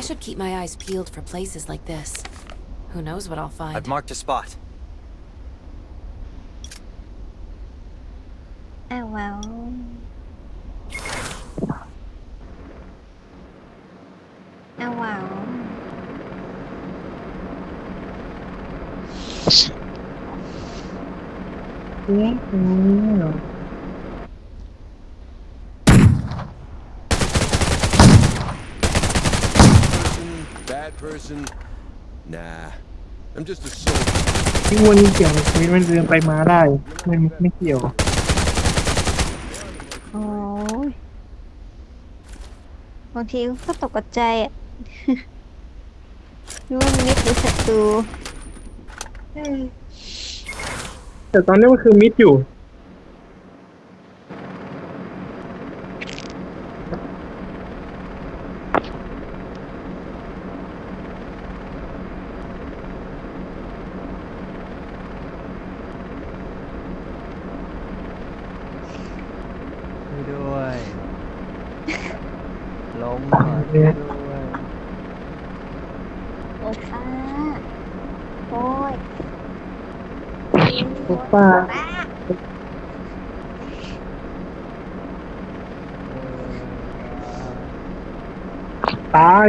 I should keep my eyes peeled for places like this. Who knows what I'll find. I've marked a spot. Oh, well. Oh, wow. Yeah. I'm just a soldier. ที่วัวนี่เกี่ยวกับชีวิตมันเดินไปมาได้ไม่ไม่เกี่ยว โอ้ยบางทีก็ตกใจอะ นึกว่ามิตรหรือศัตรูเอ้ยแต่ตอนนี้มันคือมิดอยู่ วยด้วยล้มหน่อยช่วยด้วย โอ้ป้าโอ้ยโอป้าป้า ตาย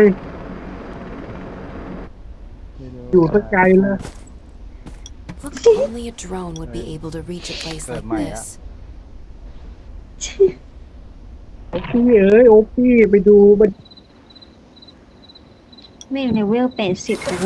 ช่วยด้วยอยู่สักไกลเลย Look, only a drone would be able to reach a place Good like man, this. พี่เอ้ยโอพี่ไปดูมัน ไม่อยู่ในเวลเป็นสิบโอ้โห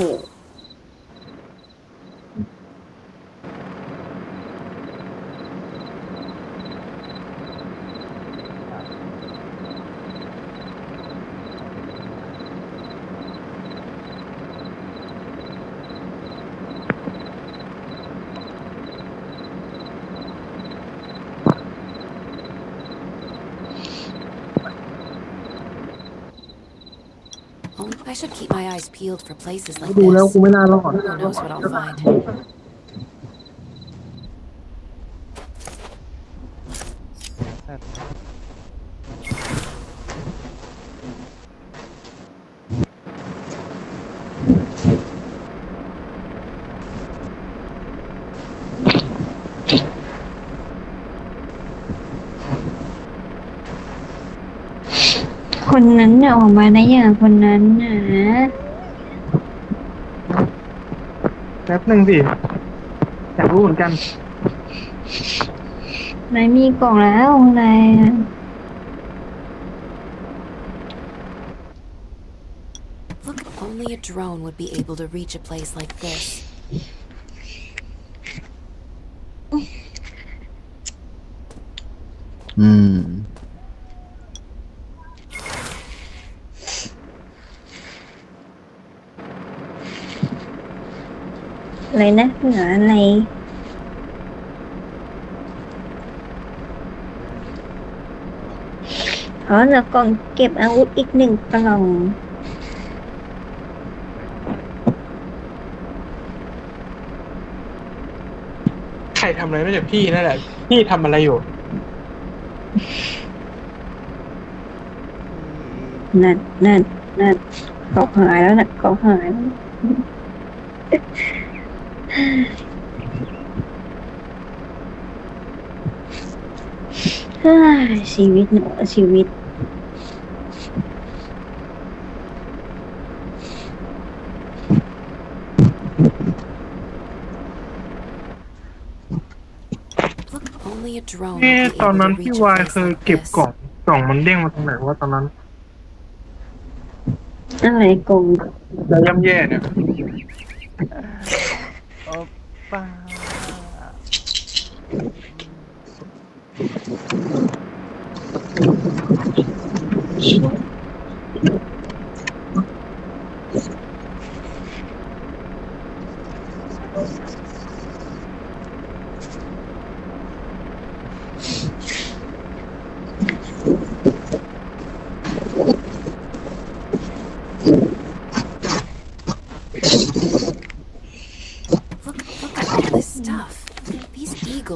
I should keep my eyes peeled for places like ดูแล้ว this. กูไม่น่ารอด Who knows what I'll find. คนนั้นน่ะออกมาได้อย่างคนนั้นน่ะแป๊บหนึ่งสิอยากรู้เหมือนกันไม่มีกล่องแล้วอะไรอะ Look, only a drone would be able to reach a place like this. อืม อะไร นะเหลืออะไรอ๋อเหลือกล่องเก็บอาวุธอีกหนึ่งกล่องใครทำอะไรนอกจากพี่นั่นแหละ พี่ทำอะไรอยู่ นั่นนั่นนั่นกล่องหายแล้วนะกล่องหายแล้วเฮ้ย ชีวิตเนอะชีวิต Look, only a drone เอ๊ะ would be ตอน able นั้น to พี่ reach a วาย place เคย like เก็บ this. กล่องกล่องมันเด้งมาตรงไหนว่าตอนนั้นอะไรกล่องจะย่ำแย่เนี่ยโอ ป้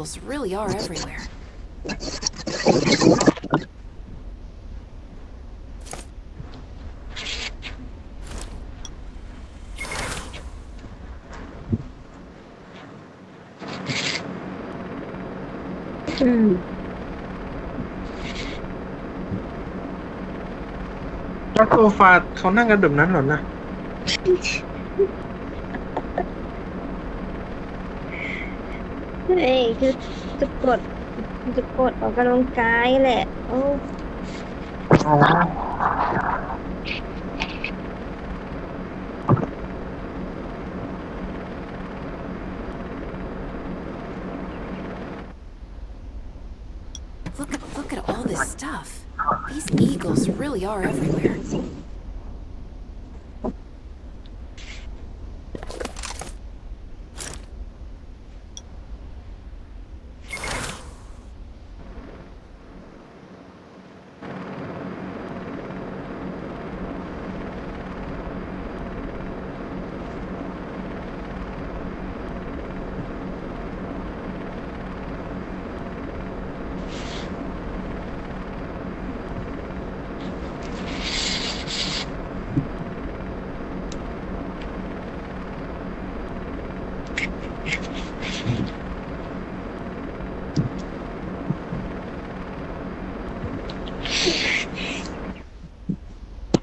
animals really are everywhere. Mm. Dark Soul nè. เฮ้ยคือจะกดจะกดออกกำลังกายแหละ โอ้ Look at look at all this stuff. These eagles really are everywhere. "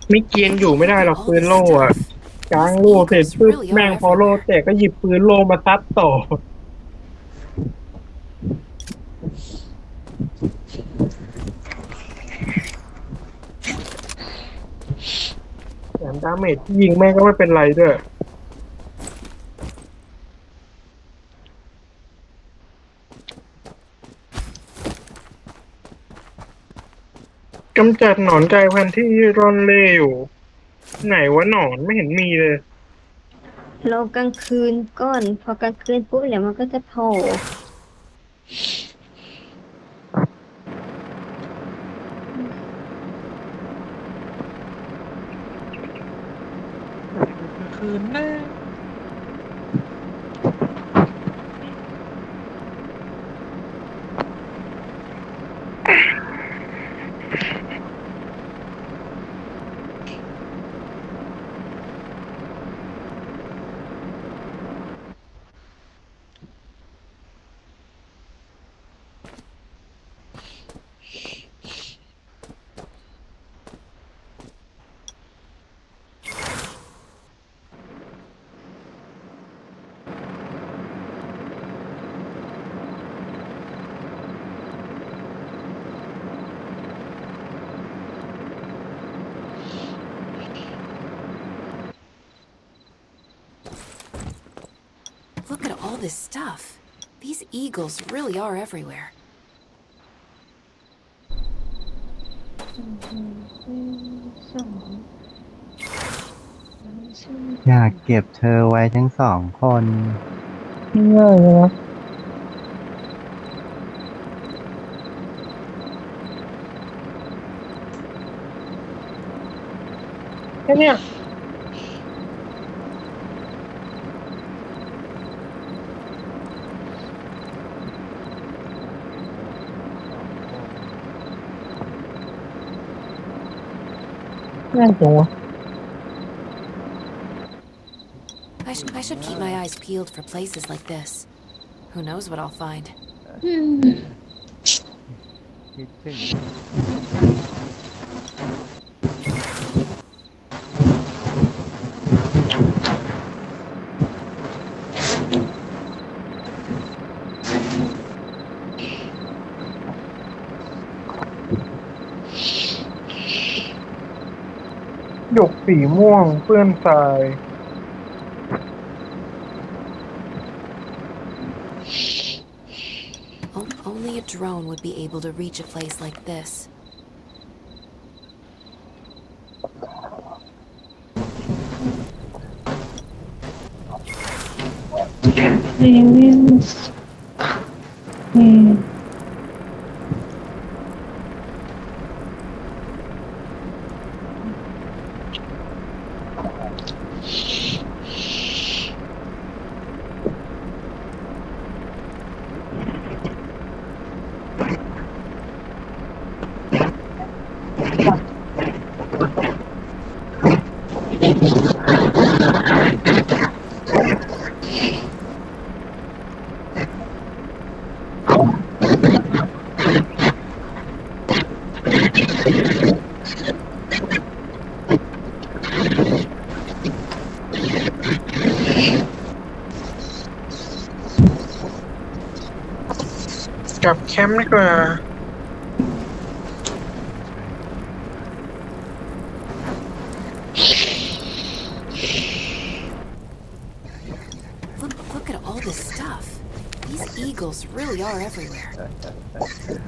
ไม่เกียนอยู่ไม่ได้หรอกปืนโล่อะกลางโล่เสร็จปุ๊บแม่งพอโล่แตกก็หยิบปืนโล่มาซัดต่อแถมดาเมจที่ยิงแม่งก็ไม่เป็นไรด้วย กำจัดหนอนกายพันธุ์ที่ร่อนเล่อยู่ ไหนวะหนอนไม่เห็นมีเลย เรอกลางคืนก่อน พอกลางคืนปุ๊บเดี๋ยวมันก็จะโผล่คืนหน้า all this stuff. These eagles really are everywhere. อยากเก็บเธอไว้ทั้งสองคน ง่ายเลยนะแค่เนี้ย ง่ายจังวะ I, sh- I should keep my eyes peeled for places like this. Who knows what I'll find? คิดถึง หยกสีม่วงเปื้อนทรายโอ้ Only a drone would be able to reach a place like this. มป์ดีกว่า Look, look at all this stuff. These eagles really are everywhere.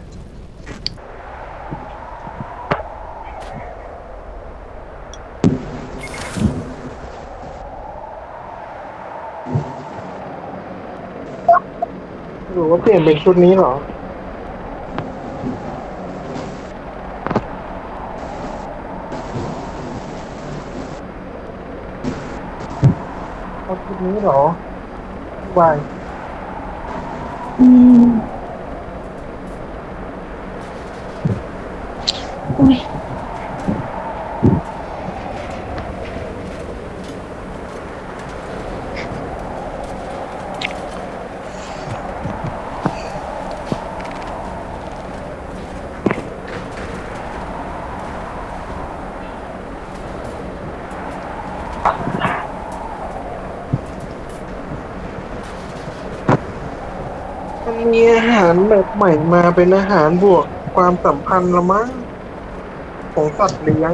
หรือว่าเปลี่ยนเป็นชุดนี้เหรอ เอาชุดนี้เหรอวายอืมโอ้ย มันมีอาหารแบบใหม่มาเป็นอาหารบวกความสัมพันธ์ละมั้งของสัตว์เลี้ยง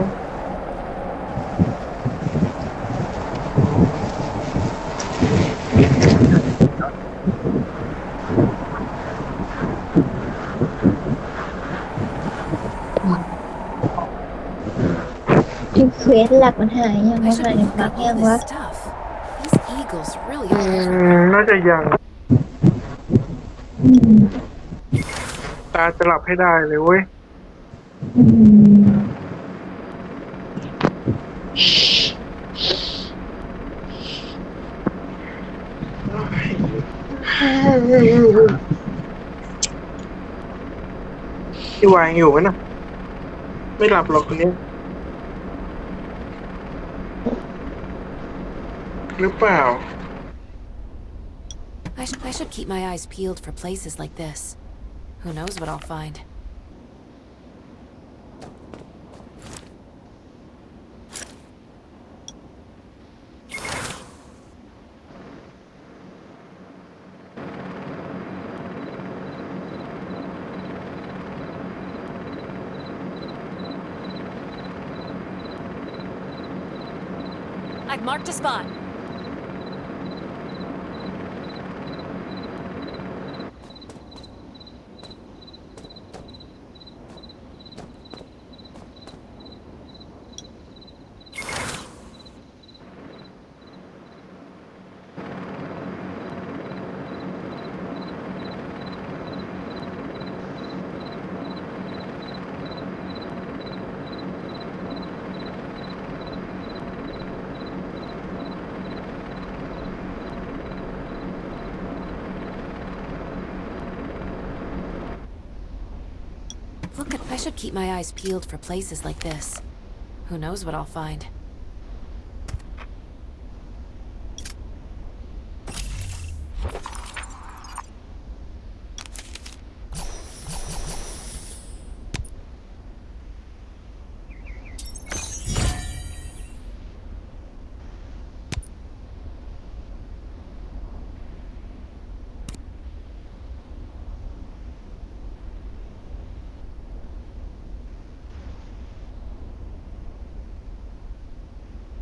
ที่เควสหลักมันหายยัง I ว่า should หาย look บัก at ยัง all วะ this stuff. These eagles really อื are everywhere. มน่าจะยัง อืม ตาจะหลับให้ได้เลยเว้ย ที่วางอยู่ไหมนะไม่หลับหรอกคนนี้ หรือเปล่า I, should, I should keep my eyes peeled for places like this. Who knows what I'll find? I've marked a spot. Look at I should keep my eyes peeled for places like this. Who knows what I'll find?